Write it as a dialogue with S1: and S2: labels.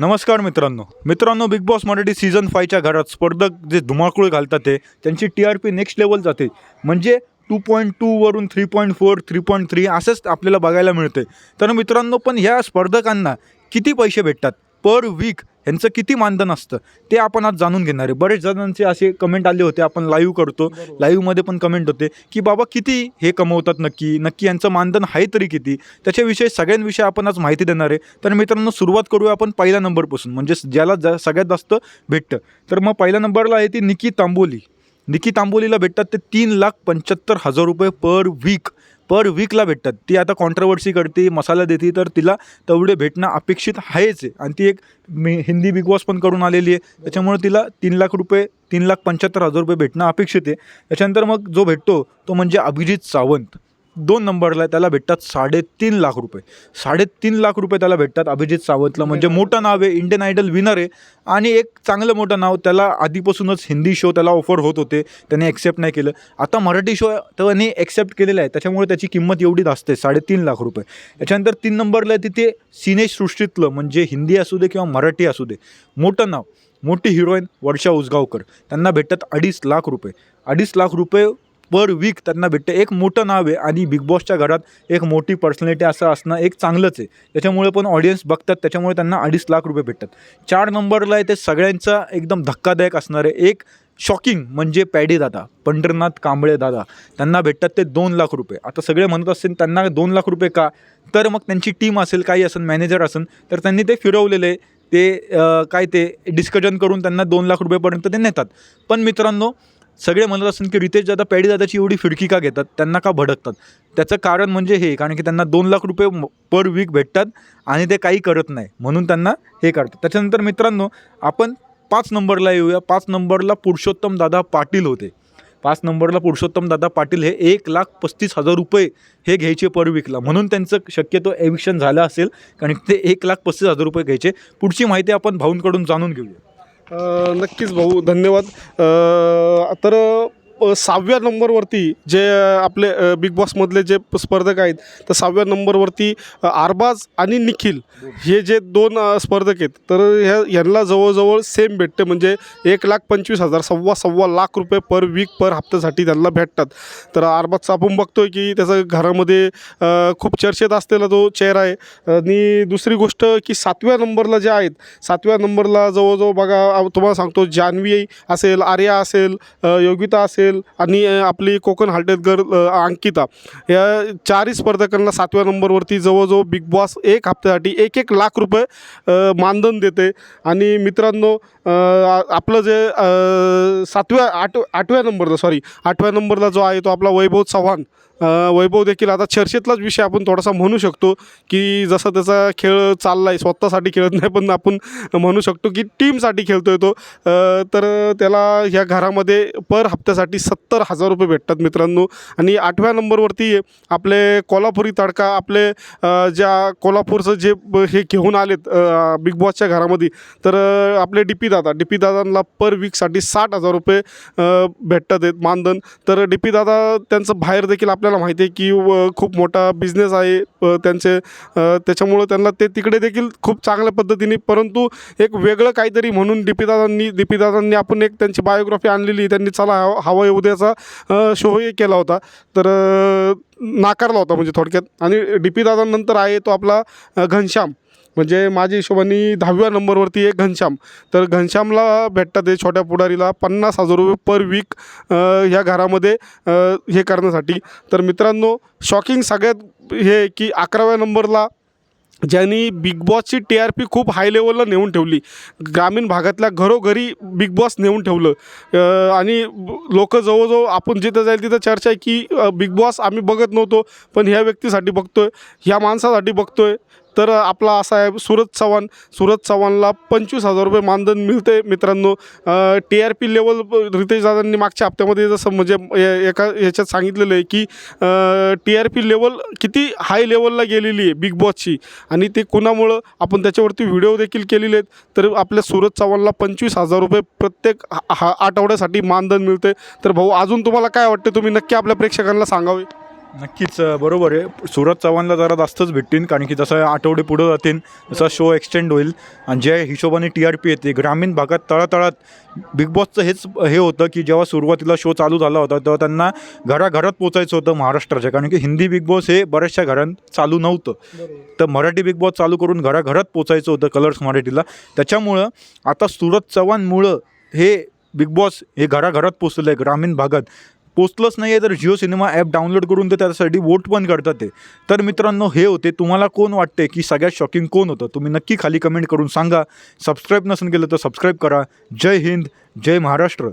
S1: नमस्कार मित्रांनो. मित्रांनो बिग बॉस मराठी सीझन फायच्या घरात स्पर्धक जे धुमाकूळ घालतात ते त्यांची T R P next level जाते. म्हणजे two point टूवरून three point four three point three असंच आपल्याला बघायला मिळते तर मित्रांनो पण ह्या स्पर्धकांना किती पैसे भेटतात? पर वीक ह्यांचं किती मानधन असतं ते आपण आज जाणून घेणार आहे. बरेच जणांचे असे कमेंट आले होते आपण लाईव्ह करतो. लाईव्हमध्ये पण कमेंट होते की बाबा किती हे कमवतात नक्की नक्की यांचं मानधन आहे तरी किती? त्याच्याविषयी सगळ्यांविषयी आपण आज माहिती देणार आहे. तर मित्रांनो सुरुवात करूया आपण पहिल्या नंबरपासून. म्हणजे ज्याला जा सगळ्यात जास्त भेटतं. तर मग पहिल्या नंबरला आहे ती निकी तांबोली. निकी तांबोलीला भेटतात ते तीन लाख पंच्याहत्तर हजार रुपये पर वीक पर वीकला भेटतात. ती आता कॉन्ट्रवर्सी करते मसाला देते तर तिला तेवढे भेटणं अपेक्षित आहेच आहे. आणि ती एक मी हिंदी बिग बॉस पण करून आलेली आहे. त्याच्यामुळे तिला तीन लाख रुपये तीन लाख पंच्याहत्तर हजार रुपये भेटणं अपेक्षित आहे. त्याच्यानंतर मग जो भेटतो तो म्हणजे अभिजित सावंत. दोन नंबरला आहे, त्याला भेटतात साडेतीन लाख रुपये. साडेतीन लाख रुपये त्याला भेटतात अभिजित सावंतला. म्हणजे मोठं नाव आहे इंडियन आयडल विनर आहे. आणि एक चांगलं मोठं नाव त्याला आधीपासूनच हिंदी शो त्याला ऑफर होत होते. त्याने ॲक्सेप्ट नाही केलं. आता मराठी शो त्याने ॲक्सेप्ट केलेला आहे. त्याच्यामुळे त्याची किंमत एवढी असते साडेतीन लाख रुपये. त्याच्यानंतर तीन नंबरला आहे तिथे सिनेसृष्टीतलं म्हणजे हिंदी असू दे किंवा मराठी असू दे. मोठं नाव मोठी हिरोईन वर्षा उसगावकर. त्यांना भेटतात अडीच लाख रुपये. अडीच लाख रुपये पर वीक त्यांना भेटते. एक मोठं नाव आहे आणि बिग बॉसच्या घरात एक मोठी पर्सनॅलिटी असं असणं एक चांगलंच आहे. त्याच्यामुळे पण ऑडियन्स बघतात. त्याच्यामुळे त्यांना अडीच लाख रुपये भेटतात. चार नंबरला आहे ते सगळ्यांचा एकदम धक्कादायक असणार आहे. एक शॉकिंग म्हणजे पॅडी दादा पंढरनाथ कांबळे दादा. त्यांना भेटतात ते दोन लाख रुपये. आता सगळे म्हणत असतील त्यांना दोन लाख रुपये का? तर मग त्यांची टीम असेल काही असेल मॅनेजर असेल तर त्यांनी ते फिरवलेले ते काय ते डिस्कशन करून त्यांना दोन लाख रुपयेपर्यंत ते नेतात. पण मित्रांनो सगळे म्हणत असतात की रितेश दादा पॅडी दादाची एवढी फिरकी का घेतात? त्यांना का भडकतात? त्याचं कारण म्हणजे हे कारण की त्यांना दोन लाख रुपये पर वीक भेटतात आणि ते काही करत नाही. म्हणून त्यांना हे करतात. त्याच्यानंतर मित्रांनो आपण पाच नंबरला येऊया. पाच नंबरला पुरुषोत्तम दादा पाटील होते. पाच नंबरला पुरुषोत्तम दादा पाटील हे एक लाख पस्तीस हजार रुपये हे घ्यायचे पर वीकला म्हणून त्यांचं शक्यतो एविक्शन झालं असेल. कारण ते एक लाख पस्तीस हजार रुपये घ्यायचे. पुढची माहिती आपण भाऊंकडून जाणून घेऊया.
S2: नक्कीच भाऊ धन्यवाद. तर सहाव्या नंबरवरती जे आपले बिग बॉसमधले जे स्पर्धक आहेत तर सहाव्या नंबरवरती आरबाज आणि निखिल हे जे दोन स्पर्धक आहेत तर ह्या यांना जवळजवळ सेम भेटते. म्हणजे एक लाख पंचवीस हजार सव्वा सव्वा लाख रुपये पर वीक पर हप्त्यासाठी त्यांना भेटतात. तर आरबाजचा आपण बघतोय की त्याचं घरामध्ये खूप चर्चेत असलेला तो चेहरा आहे आणि दुसरी गोष्ट की सातव्या नंबरला जे आहेत सातव्या नंबरला जवळजवळ बघा तुम्हाला सांगतो जान्हवी असेल आर्या असेल योगिता असेल आणि आपली कोकण हार्टेड अंकिता. या चारही स्पर्धकांना सातव्या नंबरवरती जवळजवळ बिग बॉस एक हप्त्यासाठी एक एक लाख रुपये मानधन देते. आणि मित्रांनो आपलं जे सातव्या आठ आठव्या नंबरला सॉरी आठव्या नंबरला जो आहे तो आपला वैभव चव्हाण. वैभव देखील आता चर्चेतलाच विषय आपण थोडासा म्हणू शकतो की जसा त्याचा खेळ चालला आहे स्वतःसाठी खेळत नाही पण आपण म्हणू शकतो की टीमसाठी खेळतो आहे तो तर त्याला ह्या घरामध्ये पर हप्त्यासाठी सत्तर हजार रुपये भेटतात मित्रांनो. आणि आठव्या नंबरवरती आपले कोल्हापुरी तडका आपले ज्या कोल्हापूरचं जे हे घेऊन आलेत बिग बॉसच्या घरामध्ये तर आपले D P Dada D P दादांना पर वीकसाठी साठ हजार रुपये भेटतात आहेत मानधन. तर डी पी दादा त्यांचं बाहेर देखील आपल्याला माहिती आहे की व खूप मोठा बिझनेस आहे. त्यांचे त्याच्यामुळं त्यांना ते तिकडे देखील खूप चांगल्या पद्धतीने परंतु एक वेगळं काहीतरी म्हणून डी पी दादांनी आपण एक त्यांची बायोग्राफी आणलेली त्यांनी चला हवा हवा येऊ द्याचा शोही केला होता. तर नाकारला होता म्हणजे थोडक्यात. आणि डी पी दादांनंतर आहे तो आपला घनश्याम. म्हणजे माझ्या हिशोबाने दहाव्या नंबरवरती एक घनश्याम. तर घनश्यामला भेटतात ते छोट्या पुढारीला पन्नास हजार रुपये पर वीक ह्या घरामध्ये हे करण्यासाठी. तर मित्रांनो शॉकिंग सगळ्यात हे की अकराव्या नंबरला ज्यांनी बिग बॉसची टी आर पी खूप हाय लेवलला नेऊन ठेवली ग्रामीण भागातल्या घरोघरी बिग बॉस नेऊन ठेवलं आणि लोक जवळजवळ आपण जिथं जाईल तिथं चर्चा आहे की बिग बॉस आम्ही बघत नव्हतो पण ह्या व्यक्तीसाठी बघतोय ह्या माणसासाठी बघतोय तर आपला असा आहे सूरज चव्हाण सूरज चव्हाणला पंचवीस हजार रुपये मानधन मिळते मित्रांनो. T R P level Riteish दादांनी मागच्या हप्त्यामध्ये जसं म्हणजे ए- एका ह्याच्यात सांगितलेलं आहे की टी आर पी लेवल किती हाय लेवलला गेलेली आहे बिग बॉसची आणि ते कुणामुळं? आपण त्याच्यावरती व्हिडिओ देखील केलेले आहेत. तर आपल्या सूरज चव्हाणला पंचवीस हजार रुपये प्रत्येक हा- हा आठवड्यासाठी मानधन मिळते तर भाऊ अजून तुम्हाला काय वाटतं? तुम्ही नक्की आपल्या प्रेक्षकांना सांगावे.
S1: नक्कीच बरोबर आहे. सुरज चव्हाणला जरा जास्तच भेटतील कारण की जसं आठवडे पुढं जातील तसा शो एक्सटेंड होईल. आणि ज्या हिशोबाने टी आर पी येते ग्रामीण भागात तळातळात बिग बॉसचं हेच हे होतं की जेव्हा सुरुवातीला शो चालू झाला होता तेव्हा त्यांना घराघरात पोचायचं होतं महाराष्ट्राच्या. कारण की हिंदी बिग बॉस हे बऱ्याचशा घरात चालू नव्हतं. तर मराठी बिग बॉस चालू करून घराघरात पोचायचं होतं कलर्स मराठीला. त्याच्यामुळं आता सुरज चव्हाणमुळं हे बिग बॉस हे घराघरात पोचलेलं आहे ग्रामीण भागात. पोचलंच नाही आहे तर जिओ सिनेमा ॲप डाउनलोड करून ते त्यासाठी वोट पण करतात ते. तर मित्रांनो हे होते. तुम्हाला कोण वाटते की सगळ्यात शॉकिंग कोण होतं? तुम्ही नक्की खाली कमेंट करून सांगा. सबस्क्राईब नसेल केलं तर सबस्क्राईब करा. जय हिंद जय महाराष्ट्र.